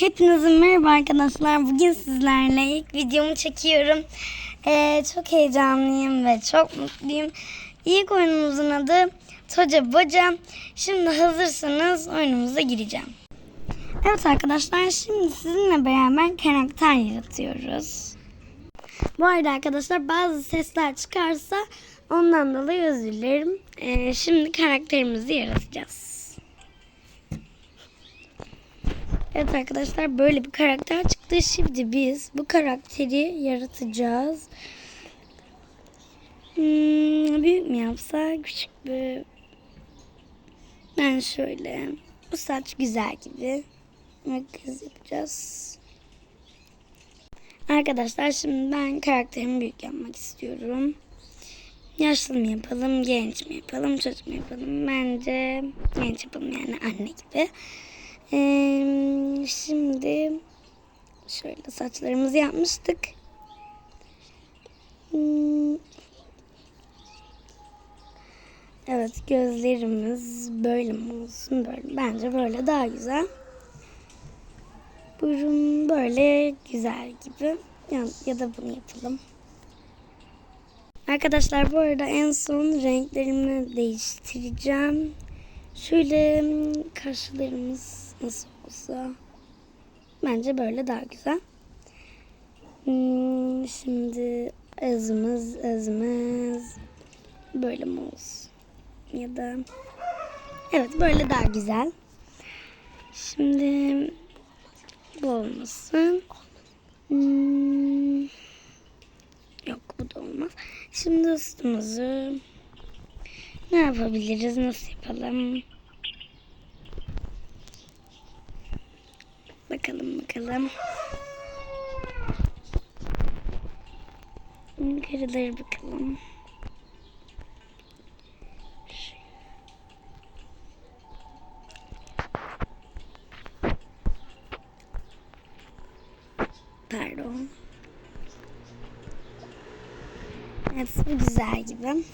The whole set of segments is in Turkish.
Hepinize merhaba arkadaşlar. Bugün sizlerle ilk videomu çekiyorum. Ee, çok heyecanlıyım ve çok mutluyum. İlk oyunumuzun adı Toca Boca. Şimdi hazırsanız oyunumuza gireceğim. Evet arkadaşlar şimdi sizinle beraber karakter yaratıyoruz. Bu arada arkadaşlar bazı sesler çıkarsa ondan dolayı özür dilerim. Ee, şimdi karakterimizi yaratacağız. Evet arkadaşlar böyle bir karakter çıktı. Şimdi biz bu karakteri yaratacağız. Hmm, büyük mü yapsak küçük mü? Ben şöyle. Bu saç güzel gibi. Makyaj yapacağız. Arkadaşlar şimdi ben karakterimi büyük yapmak istiyorum. Yaşlı mı yapalım, genç mi yapalım, çocuk mu yapalım? Bence genç yapalım yani anne gibi. Ee, şimdi şöyle saçlarımızı yapmıştık. Hmm. Evet gözlerimiz böyle mi olsun böyle. Bence böyle daha güzel. Burun böyle güzel gibi. Ya, ya da bunu yapalım. Arkadaşlar bu arada en son renklerimi değiştireceğim. Şöyle hmm, kaşlarımız nasıl olsa bence böyle daha güzel. Hmm, şimdi ağzımız ağzımız böyle mi olsun? Ya da evet böyle daha güzel. Şimdi bu olmasın. Hmm, yok bu da olmaz. Şimdi üstümüzü ne yapabiliriz? Nasıl yapalım? Bakalım bakalım. Yukarıları bakalım. Pardon. Evet güzel gibi.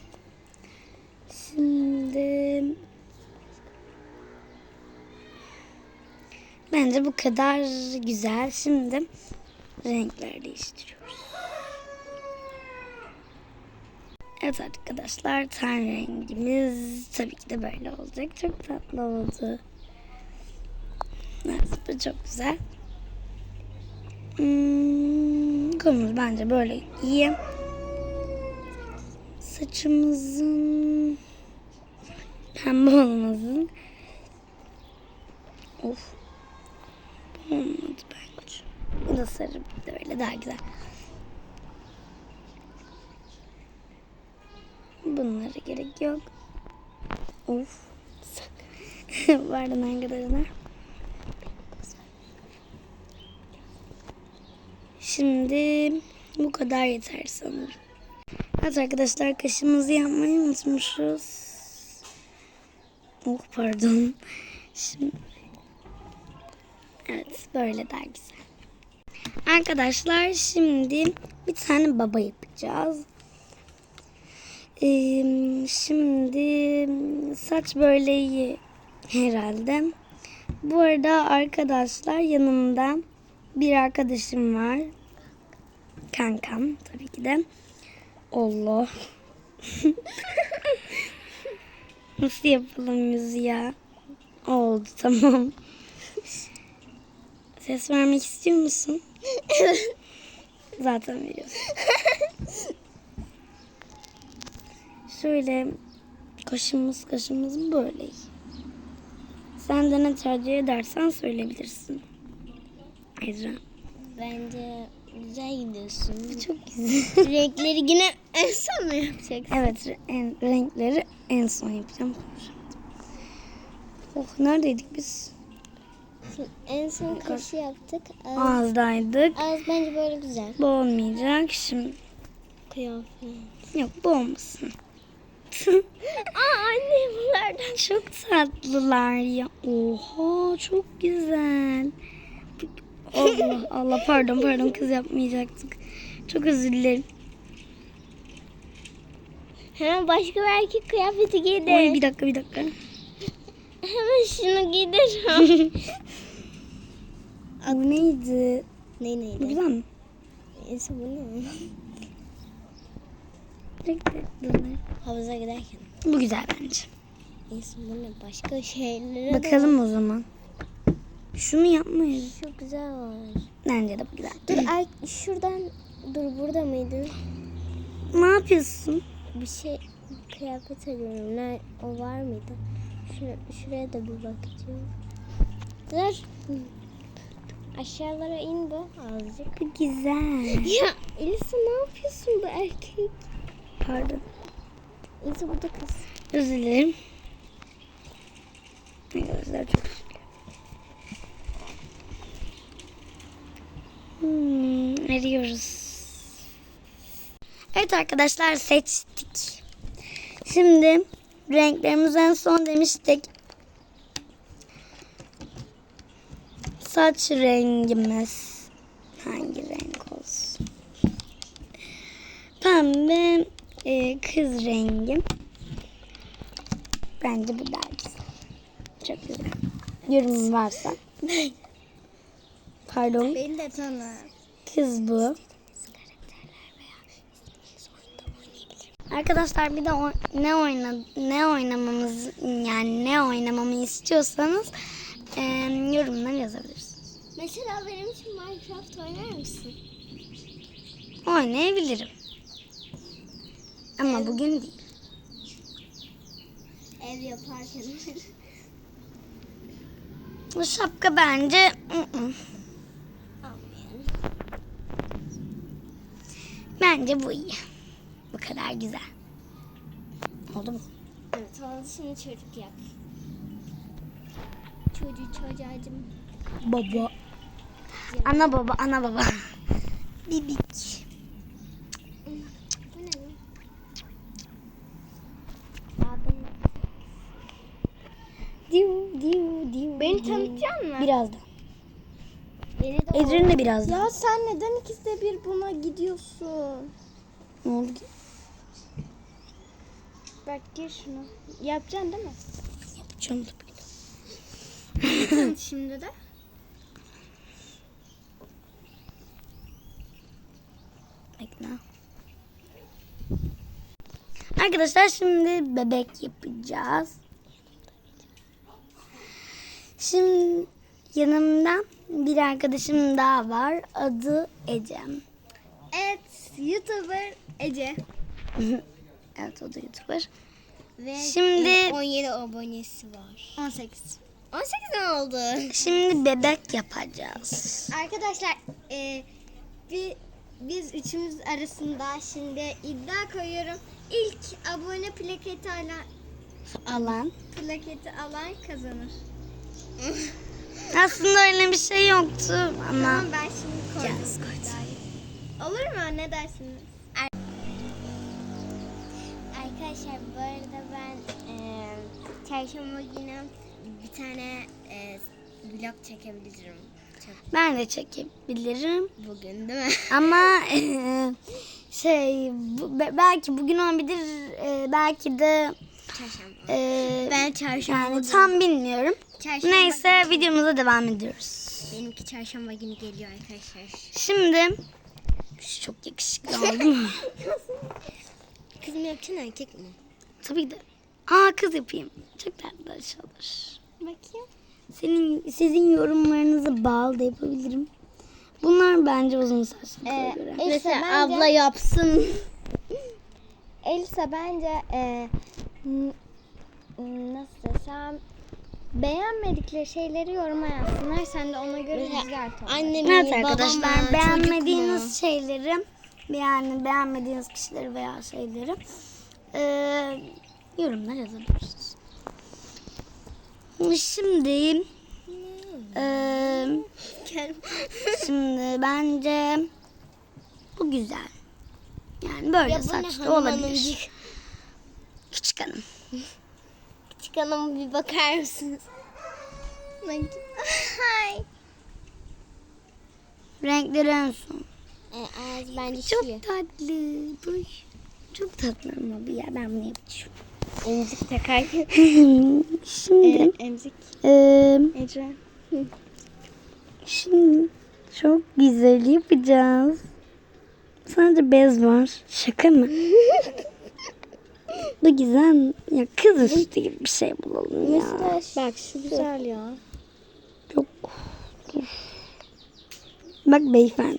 Şimdi bence bu kadar güzel. Şimdi renkler değiştiriyoruz. Evet arkadaşlar ten rengimiz tabii ki de böyle olacak. Çok tatlı oldu. Evet bu çok güzel. Hmm, konumuz bence böyle iyi. Saçımızın pembe olmasın. Of. Olmadı bence. Bu da sarı bir de öyle daha güzel. Bunlara gerek yok. Of. Pardon arkadaşlar. Şimdi bu kadar yeter sanırım. Evet arkadaşlar kaşımızı yapmayı unutmuşuz. Oh pardon. Şimdi Evet böyle daha güzel. Arkadaşlar şimdi bir tane baba yapacağız. Ee, şimdi saç böyle iyi herhalde. Bu arada arkadaşlar yanımda bir arkadaşım var. Kankam tabii ki de. Allah. Nasıl yapalım yüzü ya? Oldu tamam. Ses vermek istiyor musun? Zaten veriyorsun. Şöyle kaşımız kaşımız böyle. Sen de ne tercih edersen söyleyebilirsin. Ayrıca. Bence güzel gidiyorsun. Çok güzel. Renkleri yine en son mu yapacaksın? Evet en, renkleri en son yapacağım. Oh neredeydik biz? En son kaşı yaptık. Az, Ağızdaydık. az bence böyle güzel. Bu olmayacak. Şimdi Kıyafet. yok bu olmasın. Aa anne bunlardan. Çok tatlılar ya. Oha çok güzel. Allah Allah pardon pardon kız yapmayacaktık. Çok özür dilerim. Hemen başka bir erkek kıyafeti giydir. Oy bir dakika bir dakika. Hemen şunu giydir. Bu neydi? Ne Bu neydi? mi? Ensu bu ne? Havuza giderken. Bu güzel bence. Ensu bu ne? Başka şeylere de- Bakalım o zaman. Şunu yapmayız. Çok güzel var. Bence de bu güzel. Dur ay şuradan dur burada mıydı? Ne yapıyorsun? Bir şey kıyafet arıyorum. Ne, o var mıydı? Şura, şuraya da bir bakacağım. Dur. Aşağılara in bu azıcık. Bu güzel. Ya Elisa ne yapıyorsun bu erkek? Pardon. Elisa burada kız. Özür dilerim. Gözler çok. Hmm, arıyoruz. Evet arkadaşlar seçtik. Şimdi renklerimiz en son demiştik. Saç rengimiz hangi renk olsun? Pembe e, kız rengi. Bence bu daha güzel. Çok güzel. Yorumun varsa. Pardon. Beni de tanı. Kız bu. Arkadaşlar bir de o- ne oyna ne oynamamız yani ne oynamamı istiyorsanız e, yorumlara yazabilirsiniz. Mesela benim için Minecraft oynar mısın? Oynayabilirim. Ama bugün değil. Ev yaparken. Bu şapka bence bence bu iyi. Bu kadar güzel. Oldu mu? evet oldu şimdi çocuk yap. Çocuğu çocuğacım. Baba. Ana baba, ana baba. Bibik. Diu, diu, diu. Beni tanıtacak mısın? Birazdan. Beni de Ecrin de birazdan. Ya sen neden ikisi bir buna gidiyorsun? Ne oldu ki? Bak gir şunu. Yapacaksın değil mi? Yapacağım tabii. Şimdi de. Bekle. Arkadaşlar şimdi bebek yapacağız. Şimdi yanımda bir arkadaşım daha var. Adı Ecem. Evet, YouTuber Ece. evet o da YouTuber. Ve Şimdi- 17 abonesi var. 18. 18 ne oldu? Şimdi bebek yapacağız. Arkadaşlar e, bir, biz üçümüz arasında şimdi iddia koyuyorum. İlk abone plaketi alan, Alan. plaketi alan kazanır. Aslında öyle bir şey yoktu ama Tamam ben şimdi koydum. Olur mu? Ne dersiniz? Arkadaşlar bu arada ben e, çarşamba günü bir tane e, vlog çekebilirim. Ben de çekebilirim. bugün değil mi? Ama eee, şey bu- be- belki bugün olabilir e, belki de Çarşamba. e, Ben çarşamba yani günü- tam bilmiyorum. Çarşamba Neyse videomuza devam ediyoruz. Benimki çarşamba günü geliyor arkadaşlar. Şimdi çok yakışıklı oldu mu? Kız mı yapacaksın erkek mi? Tabii de. Aa kız yapayım. Çok tatlı olur. Bakayım. Senin sizin yorumlarınızı bağlı da yapabilirim. Bunlar bence uzun saçlıklara göre. Mesela abla yapsın. Elsa bence e, nasıl desem beğenmedikleri şeyleri yoruma yazsınlar. Sen de ona göre düzelt onu. Annem Evet arkadaşlar beğenmediğiniz şeyleri yani beğenmediğiniz kişileri veya şeyleri eee yorumlar yazabilirsiniz. Şimdi eee, şimdi bence bu güzel. Yani böyle saçlı olabilir. Küçük hanım. Küçük hanım bir bakar mısınız? Hay. Renkleri en son. E, bence Çok şu. tatlı. Çok tatlı ama bu ya ben bunu yapacağım. Emzik takar. Şimdi Emzik. eee Ecren. Şimdi çok güzel yapacağız. Sadece bez var. Şaka mı? Bu güzel. Ya kız üstü gibi bir şey bulalım ya. Bak şu güzel ya. Yok. Bak beyefendi.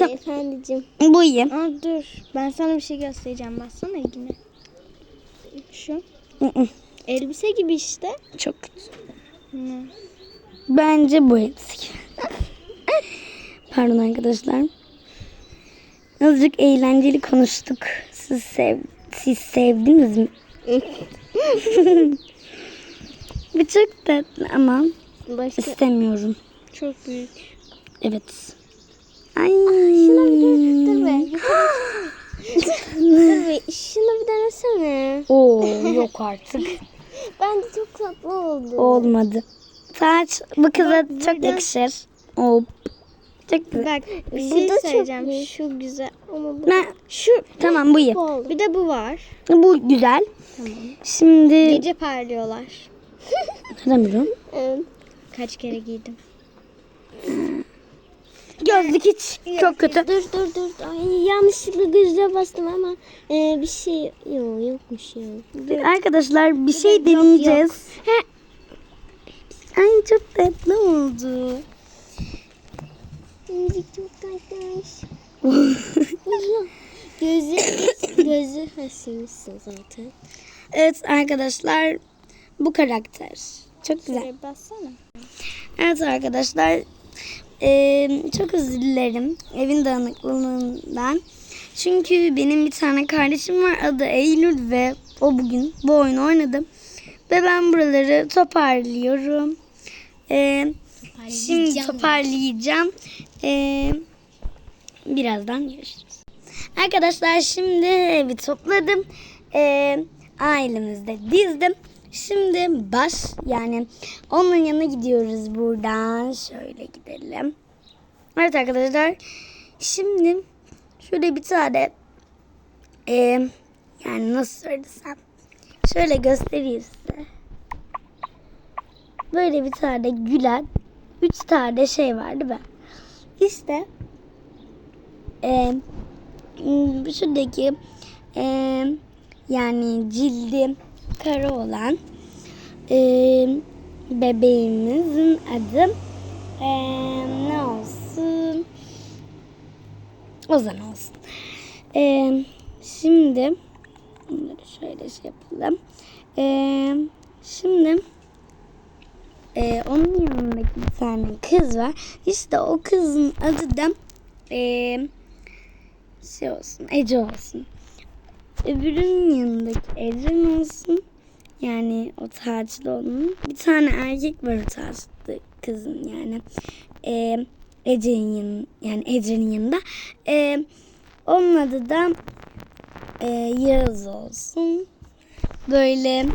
Beyefendiciğim. Bu iyi. Aa, dur. Ben sana bir şey göstereceğim. Baksana ilgine. Şu. Elbise gibi işte. Çok kötü. Hı. Bence bu hepsi. Pardon arkadaşlar. Azıcık eğlenceli konuştuk. Siz sev siz sevdiniz mi? Bu çok tatlı ama Başka istemiyorum. çok büyük. Evet. Ay. Şuna bir dur, dur be. Be. Şunu bir denesene. Oo yok artık. Bence çok tatlı oldu. Olmadı. Saç bu kıza Bak, çok burada- yakışır. Hop. Çok güzel. Bak bir Bu şey da çok söyleyeceğim. büyük. Şu güzel ama bu Ben, şu tamam bu iyi. bir de bu var. Bu güzel. Tamam. Şimdi Gece parlıyorlar. Hatırlamıyorum. Evet. Kaç kere giydim. Gözlük hiç çok kötü. Dur dur dur. Ay, yanlışlıkla gözüne bastım ama e, bir şey yok yokmuş ya. Dur. Arkadaşlar bir şey yok, deneyeceğiz. Ay çok tatlı oldu. Müzik çok tatlıymış. gözü gözü hasıymışsın zaten. evet arkadaşlar bu karakter. Çok güzel. Şuraya bassana. Evet arkadaşlar eee, çok özür dilerim evin dağınıklığından. Çünkü benim bir tane kardeşim var adı Eylül ve o bugün bu oyunu oynadı. Ve ben buraları toparlıyorum. Eee, şimdi toparlayacağım. Eee, birazdan görüşürüz. Arkadaşlar şimdi evi topladım. Eee ailemizde dizdim. Şimdi baş yani onun yanına gidiyoruz buradan. Şöyle gidelim. Evet arkadaşlar. Şimdi şöyle bir tane eee, yani nasıl söylesem şöyle göstereyim size. Böyle bir tane gülen üç tane şey var değil mi? İşte Hmm, şuradaki e, yani cildi kara olan e, bebeğimizin adı e, ne olsun? Ozan olsun. E, şimdi bunları şöyle şey yapalım. E, şimdi e, onun yanındaki bir tane kız var. İşte o kızın adı da e, şey olsun, Ece olsun. Öbürünün yanındaki Ecren olsun. Yani o taçlı onun. Bir tane erkek var o taçlı kızın yani. Ee, Ece'nin yanı, yani Ecren'in yanında. Ee, onun adı da e, Yağız olsun. Böyle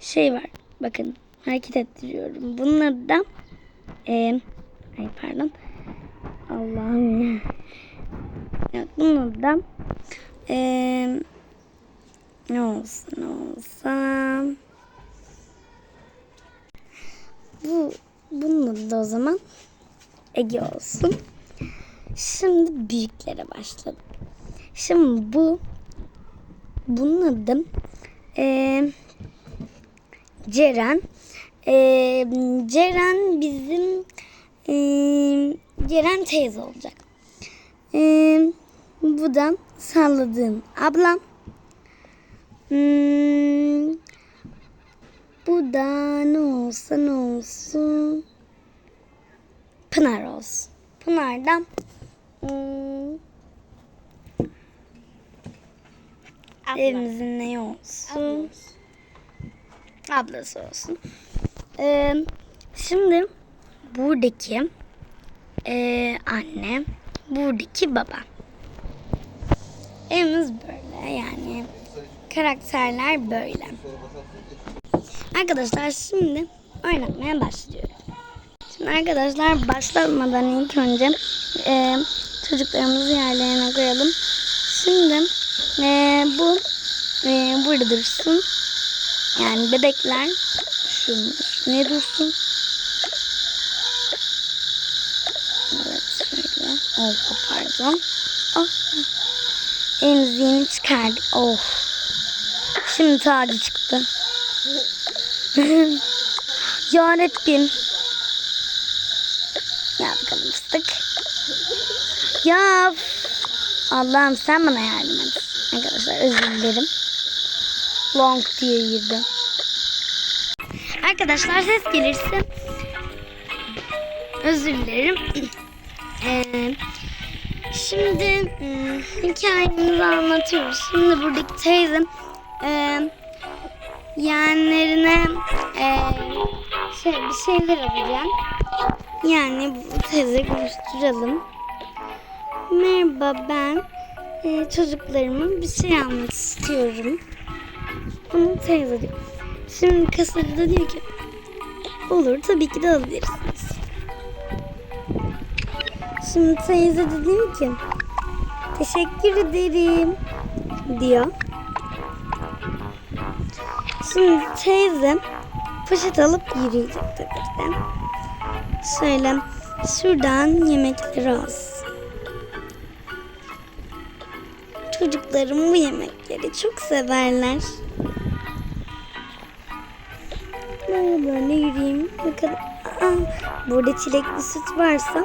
şey var. Bakın hareket ettiriyorum. Bunun adı da e, ay pardon. Allah'ım ya. Evet, bunu da eee ne olsun ne olsa bu bunun da o zaman Ege olsun. Şimdi büyüklere başladık. Şimdi bu bunun adı eee Ceren. Eee Ceren bizim eee Ceren teyze olacak. Ee, bu da salladığım ablam. Hmm, bu da ne olsa ne olsun. Pınar olsun. Pınar da hmm, evimizin ne olsun? Ablası olsun. Ee, şimdi buradaki ee, anne, buradaki baba. Evimiz böyle yani. Karakterler böyle. Arkadaşlar şimdi oynatmaya başlıyorum. Şimdi arkadaşlar başlamadan ilk önce e, çocuklarımızı yerlerine koyalım. Şimdi e, bu e, burada dursun. Yani bebekler şu, şu ne dursun? Oh pardon. Oh. Elimizi yeni çıkardık. Oh. Şimdi tacı çıktı. ya Rabbim. Ya bakalım fıstık. Ya Allah'ım sen bana yardım et. Arkadaşlar özür dilerim. Long diye girdi. Arkadaşlar ses gelirse özür dilerim. Ee, şimdi hmm, hikayemizi anlatıyoruz. Şimdi buradaki teyzem e, yeğenlerine e, şey, bir şeyler alacak. Yani bu teyze konuşturalım. Merhaba ben e, çocuklarıma bir şey almak istiyorum. Bunu teyze diyor. Şimdi kasada da diyor ki olur tabii ki de alabilirsiniz. Şimdi teyze de diyor ki teşekkür ederim diyor. Şimdi teyze poşet alıp yürüyecek tabii ki de. Şöyle şuradan yemekleri alsın. Çocuklarım bu yemekleri çok severler. Böyle böyle yürüyeyim. Bakalım. Aa, burada çilekli süt varsa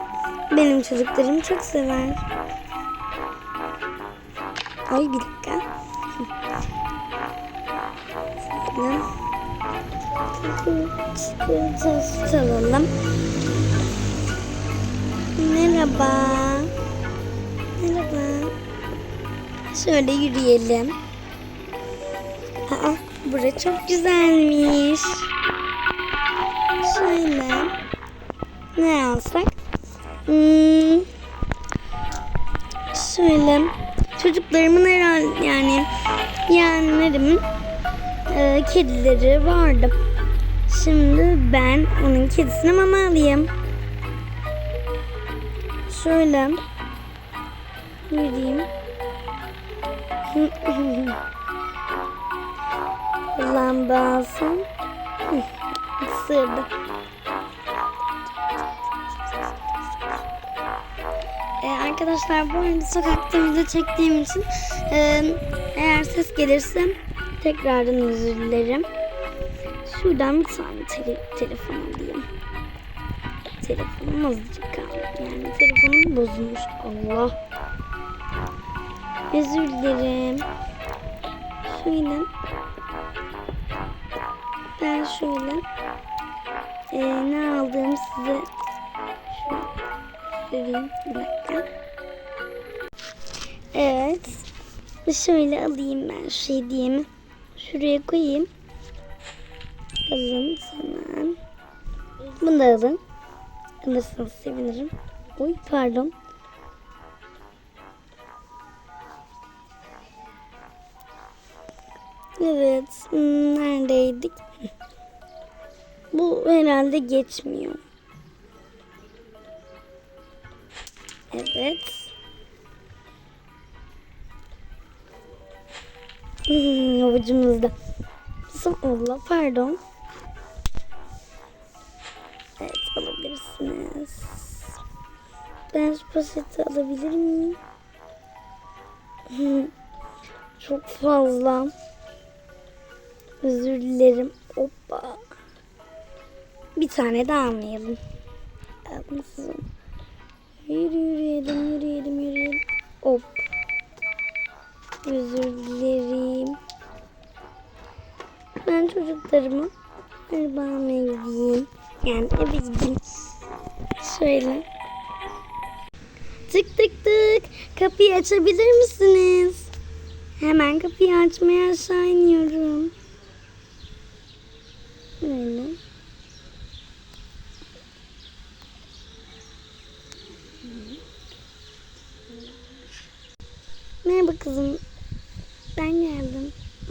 benim çocuklarım çok sever. Ay bir dakika. Süt alalım. Merhaba. Merhaba. Şöyle yürüyelim. Aa, bura çok güzelmiş. Şöyle. Ne alsak? Hmm. Şöyle. Çocuklarımın herhalde yani yeğenlerimin e, kedileri vardı. Şimdi ben onun kedisine mama alayım. Şöyle. Yürüyeyim. Lambasın. Isırdı. Ee, arkadaşlar bu arada sokakta video çektiğim için e, eğer ses gelirse tekrardan özür dilerim. Şuradan bir tane tele- telefon alayım. Telefonum azıcık kaldı. Yani telefonum bozulmuş. Allah. Özür dilerim. Şöyle. Ben şöyle. Ee, ne aldığımı size söyleyeyim. Bir dakika. Evet. Şöyle alayım ben şu hediyemi. Şuraya koyayım. Alın sana. Bunu da alın. Alırsanız sevinirim. Oy pardon. Evet. Neredeydik? Bu herhalde geçmiyor. Evet. Hmm, avucumuzda. Allah pardon. Evet alabilirsiniz. Ben şu poşeti alabilir miyim? Hmm, Çok fazla. Özür dilerim. Hoppa. Bir tane daha siz onu. Yürü yürüyelim yürüyelim yürüyelim. Hop. Özür dilerim. Ben çocuklarımı arabama gideyim. Yani eve gideyim. Şöyle. Tık tık tık. Kapıyı açabilir misiniz? Hemen kapıyı açmaya aşağı iniyorum. Böyle. Merhaba kızım.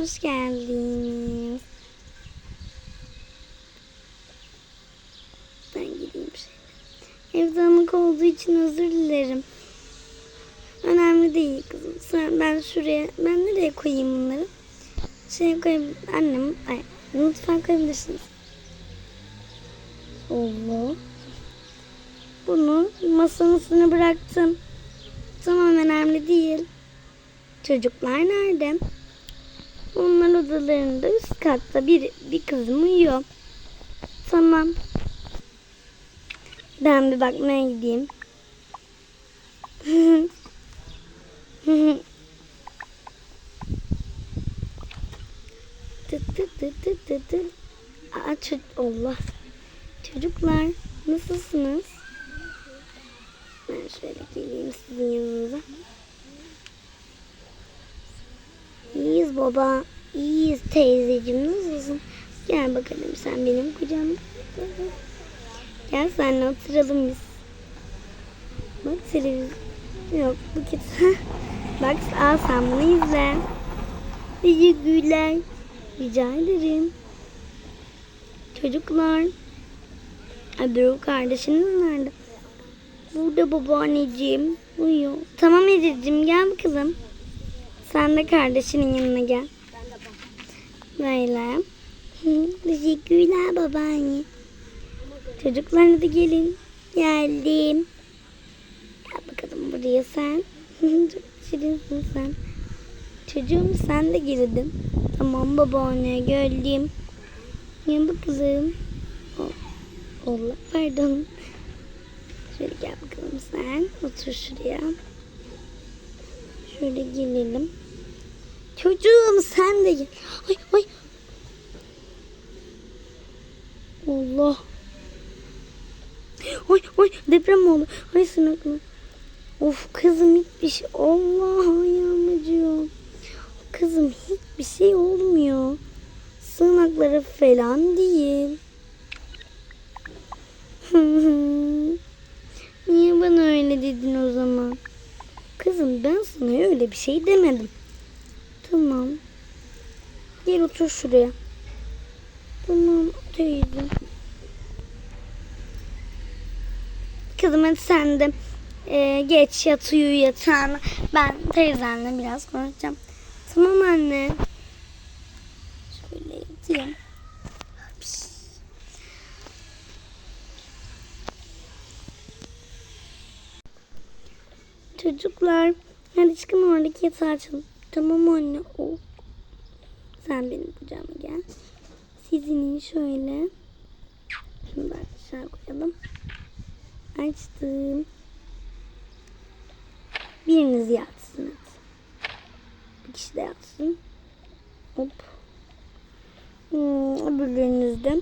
Hoş geldiniz. Ben gideyim şey. Evde anık olduğu için özür dilerim. Önemli değil kızım. Sen, ben şuraya, ben nereye koyayım bunları? Şey koyayım, annem, ay, mutfağa koyabilirsiniz. Allah. Bunu masanın üstüne bıraktım. Tamam önemli değil. Çocuklar nerede? Onlar odalarında üst katta bir, bir kızım uyuyor. Tamam. Ben bir bakmaya gideyim. Tıt tıt tıt tıt tıt tıt. Aa, ço- Allah. Çocuklar nasılsınız? Ben şöyle geleyim sizin yanınıza. İyiyiz baba. İyiyiz teyzeciğim. Nasılsın? Gel bakalım sen benim kucağıma. Gel seninle oturalım biz. Bak televizyon. Yok bu kötü. Bak al sen bunu izle. Teşekkürler. Rica ederim. Çocuklar. Öbür kardeşiniz nerede? Burada babaanneciğim uyuyor. Tamam Ececiğim gel bakalım. Sen de kardeşinin yanına gel. Böyle. Teşekkürler babaanne. Çocuklar hadi gelin. Geldim. Gel bakalım buraya sen. Çok şirinsin sen. Çocuğum sen de girdin. Tamam babaanne geldim. Gel bakalım. Allah pardon. Şöyle gel bakalım sen. Otur şuraya. Şöyle gelelim. Çocuğum sen de gel. Ay ay. Allah. Ay ay deprem oldu. Ay sınaklı. Of kızım hiçbir şey. Allah ayağım acıyor. Kızım hiçbir şey olmuyor. Sığınakları falan değil. Niye bana öyle dedin o zaman? Kızım ben sana öyle bir şey demedim. Tamam. Gel otur şuraya. Tamam teyze. Kızım hadi sen de e, geç yat uyu yatağına. Ben teyzenle biraz konuşacağım. Tamam anne. Şöyle yatayım. Çocuklar hadi çıkın oradaki yatağı açalım. Tamam anne. Oh. Sen benim kucağıma gel. Sizin şöyle. Şunu da aşağı koyalım. Açtım. Biriniz yatsın hadi. Bir kişi de yatsın. Hop. Hmm, öbürleriniz de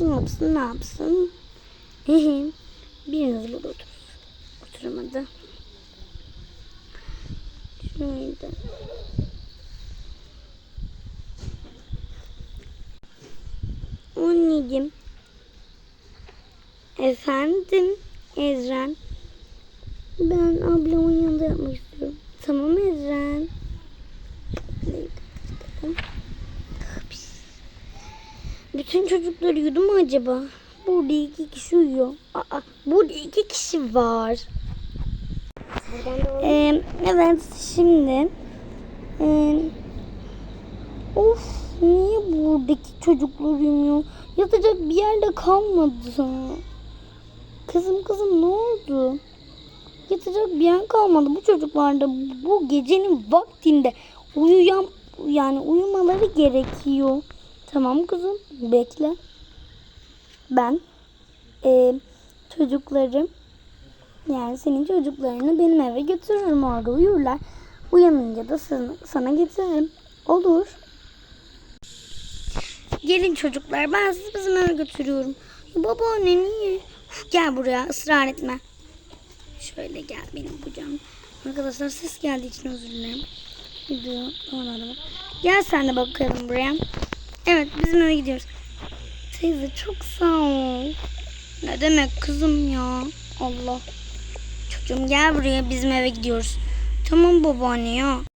ne yapsın ne yapsın. Biriniz burada otursun. Oturamadı. Şöyle. Anneciğim. Efendim Ezren. Ben ablamın yanında yapmak istiyorum. Tamam Ezren. Bütün çocuklar uyudu mu acaba? Burada iki kişi uyuyor. Aa, burada iki kişi var. Evet şimdi of niye buradaki çocuklar uyumuyor? Yatacak bir yerde kalmadı. Kızım kızım ne oldu? Yatacak bir yer kalmadı. Bu çocuklar da bu gecenin vaktinde uyuyan yani uyumaları gerekiyor. Tamam kızım bekle. Ben e, çocuklarım yani senin çocuklarını benim eve götürürüm orada uyurlar. Uyanınca da sana, getiririm. Olur. Gelin çocuklar ben sizi bizim eve götürüyorum. Ya babaanne niye? Uf, gel buraya ısrar etme. Şöyle gel benim kucağıma. Arkadaşlar ses geldiği için özür dilerim. Video olmadı. Gel sen de bakalım buraya. Evet bizim eve gidiyoruz. Teyze çok sağ ol. Ne demek kızım ya. Allah. Çocuğum gel buraya bizim eve gidiyoruz. Tamam babaanne ya.